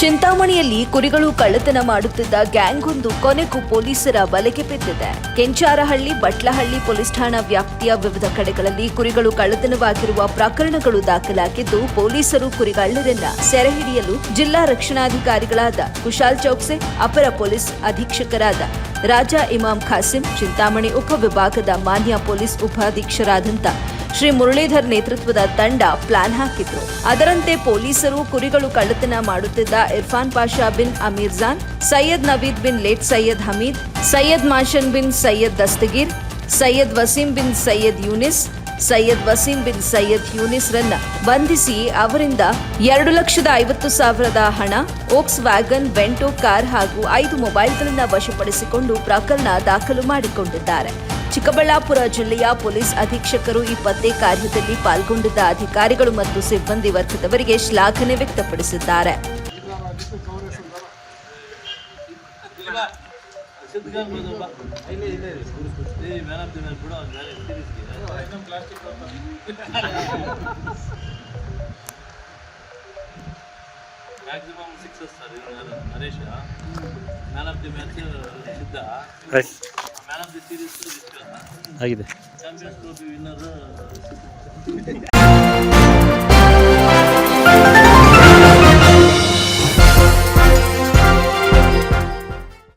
ಚಿಂತಾಮಣಿಯಲ್ಲಿ ಕುರಿಗಳು ಕಳ್ಳತನ ಮಾಡುತ್ತಿದ್ದ ಗ್ಯಾಂಗ್ ಒಂದು ಕೊನೆಗೂ ಪೊಲೀಸರ ಬಲೆಗೆ ಬಿದ್ದಿದೆ. ಕೆಂಚಾರಹಳ್ಳಿ, ಬಟ್ಲಹಳ್ಳಿ ಪೊಲೀಸ್ ಠಾಣಾ ವ್ಯಾಪ್ತಿಯ ವಿವಿಧ ಕಡೆಗಳಲ್ಲಿ ಕುರಿಗಳು ಕಳ್ಳತನವಾಗಿರುವ ಪ್ರಕರಣಗಳು ದಾಖಲಾಗಿದ್ದು, ಪೊಲೀಸರು ಕುರಿಗಳ್ಳರನ್ನ ಸೆರೆ ಹಿಡಿಯಲು ಜಿಲ್ಲಾ ರಕ್ಷಣಾಧಿಕಾರಿಗಳಾದ ಕುಶಾಲ್ ಚೌಕ್ಸೆ, ಅಪರ ಪೊಲೀಸ್ ಅಧೀಕ್ಷಕರಾದ ರಾಜಾ ಇಮಾಮ್ ಖಾಸಿಂ, ಚಿಂತಾಮಣಿ ಉಪವಿಭಾಗದ ಮಾನ್ಯ ಪೊಲೀಸ್ ಉಪಾಧೀಕ್ಷರಾದಂಥ ಶ್ರೀ ಮುರಳೀಧರ್ ನೇತೃತ್ವದ ತಂಡ ಪ್ಲಾನ್ ಹಾಕಿದ್ರು ಅದರಂತೆ ಪೊಲೀಸರು ಕುರಿಗಳು ಕಳ್ಳತನ ಮಾಡುತ್ತಿದ್ದ ಇರ್ಫಾನ್ ಪಾಷಾ ಬಿನ್ ಅಮೀರ್ ಜಾನ್, ಸೈಯದ್ ನವೀದ್ ಬಿನ್ ಲೇಟ್ ಸೈಯದ್ ಹಮೀದ್, ಸೈಯದ್ ಮಾಷನ್ ಬಿನ್ ಸೈಯದ್ ದಸ್ತಗೀರ್, ಸೈಯದ್ ವಸೀಂ ಬಿನ್ ಸೈಯದ್ ಯೂನಿಸ್, ಸೈಯದ್ ವಸೀಂ ಬಿನ್ ಸೈಯದ್ ಯೂನಿಸ್ ರನ್ನ ಬಂಧಿಸಿ ಅವರಿಂದ ಎರಡು ಲಕ್ಷದ ಐವತ್ತು ಸಾವಿರದ ಹಣ ಓಕ್ಸ್ ವ್ಯಾಗನ್ ವೆಂಟೋ ಕಾರ್ ಹಾಗೂ ಐದು ಮೊಬೈಲ್ಗಳನ್ನ ವಶಪಡಿಸಿಕೊಂಡು ಪ್ರಕರಣ ದಾಖಲು ಮಾಡಿಕೊಂಡಿದ್ದಾರೆ. ಚಿಕ್ಕಬಳ್ಳಾಪುರ ಜಿಲ್ಲೆಯ ಪೊಲೀಸ್ ಅಧೀಕ್ಷಕರು ಈ ಪತ್ತೆ ಕಾರ್ಯದಲ್ಲಿ ಪಾಲ್ಗೊಂಡಿದ್ದ ಅಧಿಕಾರಿಗಳು ಮತ್ತು ಸಿಬ್ಬಂದಿ ವರ್ಗದವರಿಗೆ ಶ್ಲಾಘನೆ ವ್ಯಕ್ತಪಡಿಸಿದ್ದಾರೆ. Maximum sixes sir man of the match ಸಿದ್ಧ. ಆಗಿದೆ. Champions trophy winner